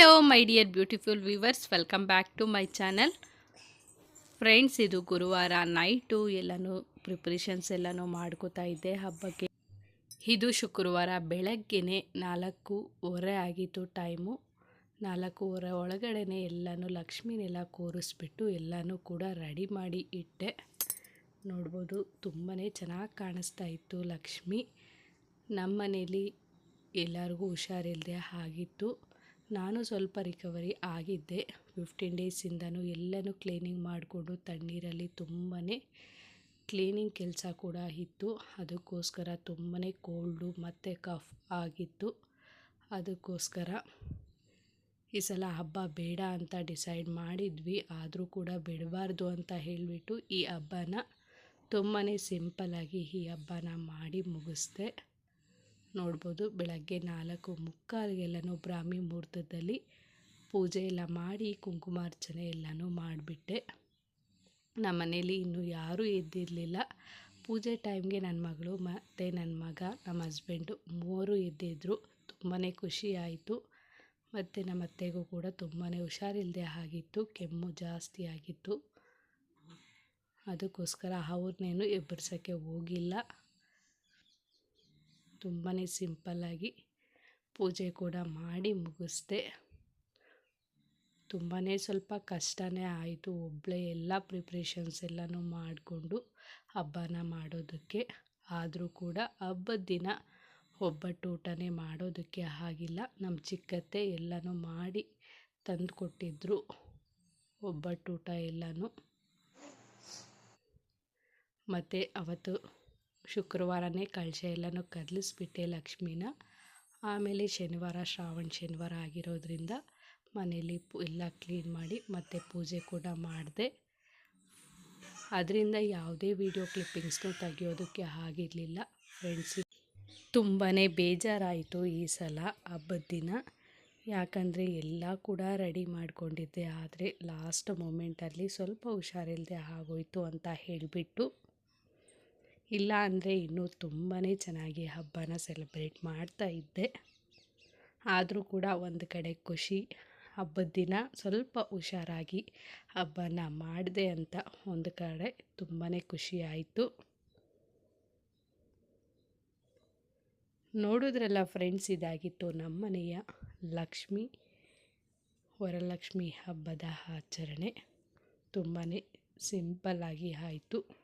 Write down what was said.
Hello my dear beautiful viewers welcome back to my channel friends ಇದು ಗುರುವಾರ night ಎಲ್ಲನೂ preparations ಎಲ್ಲನೂ ಮಾಡ್ಕೋತಾ ಇದ್ದೆ. ಹಬ್ಬಕ್ಕೆ ಇದು ಶುಕ್ರವಾರ ಬೆಳಗ್ಗೆನೆ ನಾಲ್ಕೂವರೆ ಆಗಿತ್ತು ಟೈಮು ನಾಲ್ಕೂವರೆ ಒಳಗಡೆ ಎಲ್ಲನೂ ಲಕ್ಷ್ಮಿನೆಲ್ಲ ಕೂರಿಸ್ಬಿಟ್ಟು ಎಲ್ಲನೂ ಕೂಡ ರೆಡಿ ಮಾಡಿ ಇಟ್ಟೆ. ನೋಡ್ಬೋದು ತುಂಬಾ ಚೆನ್ನಾಗಿ ಕಾಣಿಸ್ತಾ ಇತ್ತು ಲಕ್ಷ್ಮಿ. ನಮ್ಮ ಮನೇಲಿ ಎಲ್ಲರಿಗೂ ಹುಷಾರಿಲ್ಲದೆ ಆಗಿತ್ತು. ನಾನು ಸ್ವಲ್ಪ ರಿಕವರಿ ಆಗಿದ್ದೆ. ಫಿಫ್ಟೀನ್ ಡೇಸಿಂದನೂ ಎಲ್ಲನೂ ಕ್ಲೀನಿಂಗ್ ಮಾಡಿಕೊಂಡು ತಣ್ಣೀರಲ್ಲಿ ತುಂಬಾ ಕ್ಲೀನಿಂಗ್ ಕೆಲಸ ಕೂಡ ಇತ್ತು. ಅದಕ್ಕೋಸ್ಕರ ತುಂಬಾ ಕೋಲ್ಡು ಮತ್ತು ಕಫ್ ಆಗಿತ್ತು. ಅದಕ್ಕೋಸ್ಕರ ಈ ಸಲ ಹಬ್ಬ ಬೇಡ ಅಂತ ಡಿಸೈಡ್ ಮಾಡಿದ್ವಿ. ಆದರೂ ಕೂಡ ಬಿಡಬಾರ್ದು ಅಂತ ಹೇಳಿಬಿಟ್ಟು ಈ ಹಬ್ಬನ ತುಂಬಾ ಸಿಂಪಲ್ಲಾಗಿ ಈ ಹಬ್ಬನ ಮಾಡಿ ಮುಗಿಸ್ದೆ. ನೋಡ್ಬೋದು. ಬೆಳಗ್ಗೆ ನಾಲ್ಕು ಮುಕ್ಕಾಲಿಗೆಲ್ಲನೂ ಬ್ರಾಹ್ಮಿ ಮುಹೂರ್ತದಲ್ಲಿ ಪೂಜೆ ಎಲ್ಲ ಮಾಡಿ ಕುಂಕುಮಾರ್ಚನೆ ಎಲ್ಲನೂ ಮಾಡಿಬಿಟ್ಟೆ. ನಮ್ಮ ಮನೇಲಿ ಇನ್ನೂ ಯಾರೂ ಎದ್ದಿರಲಿಲ್ಲ. ಪೂಜೆ ಟೈಮ್ಗೆ ನನ್ನ ಮಗಳು ಮತ್ತು ನನ್ನ ಮಗ, ನಮ್ಮ ಹಸ್ಬೆಂಡು ಮೂವರು ಎದ್ದಿದ್ರು. ತುಂಬಾ ಖುಷಿ ಆಯಿತು. ಮತ್ತು ನಮ್ಮ ಅತ್ತೆಗೂ ಕೂಡ ತುಂಬಾ ಹುಷಾರಿಲ್ಲದೆ ಆಗಿತ್ತು. ಕೆಮ್ಮು ಜಾಸ್ತಿ ಆಗಿತ್ತು. ಅದಕ್ಕೋಸ್ಕರ ಅವ್ರನ್ನೇನು ಎಬ್ಬರ್ಸೋಕ್ಕೆ ಹೋಗಿಲ್ಲ. ತುಂಬಾ ಸಿಂಪಲ್ಲಾಗಿ ಪೂಜೆ ಕೂಡ ಮಾಡಿ ಮುಗಿಸ್ದೆ. ತುಂಬಾ ಸ್ವಲ್ಪ ಕಷ್ಟನೇ ಆಯಿತು ಒಬ್ಬಳೇ ಎಲ್ಲ ಪ್ರಿಪ್ರೇಷನ್ಸ್ ಎಲ್ಲನೂ ಮಾಡಿಕೊಂಡು ಹಬ್ಬನ ಮಾಡೋದಕ್ಕೆ. ಆದರೂ ಕೂಡ ಹಬ್ಬದ ದಿನ ಒಬ್ಬಟ್ಟು ಊಟನೇ ಮಾಡೋದಕ್ಕೆ ಆಗಿಲ್ಲ. ನಮ್ಮ ಚಿಕ್ಕತ್ತೆ ಎಲ್ಲನೂ ಮಾಡಿ ತಂದು ಕೊಟ್ಟಿದ್ದರು ಒಬ್ಬಟ್ಟು ಊಟ ಎಲ್ಲನೂ. ಮತ್ತು ಅವತ್ತು ಶುಕ್ರವಾರನೇ ಕಳಶ ಎಲ್ಲನೂ ಕದಲಿಸ್ಬಿಟ್ಟೆ ಲಕ್ಷ್ಮಿನ. ಆಮೇಲೆ ಶನಿವಾರ, ಶ್ರಾವಣ ಶನಿವಾರ ಆಗಿರೋದ್ರಿಂದ ಮನೇಲಿ ಪು, ಎಲ್ಲ ಕ್ಲೀನ್ ಮಾಡಿ ಮತ್ತು ಪೂಜೆ ಕೂಡ ಮಾಡಿದೆ. ಅದರಿಂದ ಯಾವುದೇ ವಿಡಿಯೋ ಕ್ಲಿಪ್ಪಿಂಗ್ಸ್ನೂ ತೆಗಿಯೋದಕ್ಕೆ ಆಗಿರಲಿಲ್ಲ ಫ್ರೆಂಡ್ಸ್. ತುಂಬಾ ಬೇಜಾರಾಯಿತು ಈ ಸಲ ಹಬ್ಬದ ದಿನ. ಯಾಕಂದರೆ ಎಲ್ಲ ಕೂಡ ರೆಡಿ ಮಾಡಿಕೊಂಡಿದ್ದೆ, ಆದರೆ ಲಾಸ್ಟ್ ಮೂಮೆಂಟಲ್ಲಿ ಸ್ವಲ್ಪ ಹುಷಾರಿಲ್ಲದೆ ಆಗೋಯ್ತು ಅಂತ ಹೇಳಿಬಿಟ್ಟು ಇಲ್ಲ ಅಂದರೆ ಇನ್ನೂ ತುಂಬಾ ಚೆನ್ನಾಗಿ ಹಬ್ಬನ ಸೆಲೆಬ್ರೇಟ್ ಮಾಡ್ತಾ ಇದ್ದೆ. ಆದರೂ ಕೂಡ ಒಂದು ಕಡೆ ಖುಷಿ, ಹಬ್ಬದ ದಿನ ಸ್ವಲ್ಪ ಹುಷಾರಾಗಿ ಹಬ್ಬನ ಮಾಡಿದೆ ಅಂತ ಒಂದು ಕಡೆ ತುಂಬಾ ಖುಷಿ ಆಯಿತು. ನೋಡಿದ್ರಲ್ಲ ಫ್ರೆಂಡ್ಸ್ ಇದಾಗಿತ್ತು ನಮ್ಮನೆಯ ಲಕ್ಷ್ಮಿ, ವರಲಕ್ಷ್ಮಿ ಹಬ್ಬದ ಆಚರಣೆ ತುಂಬಾ ಸಿಂಪಲ್ಲಾಗಿ ಆಯಿತು.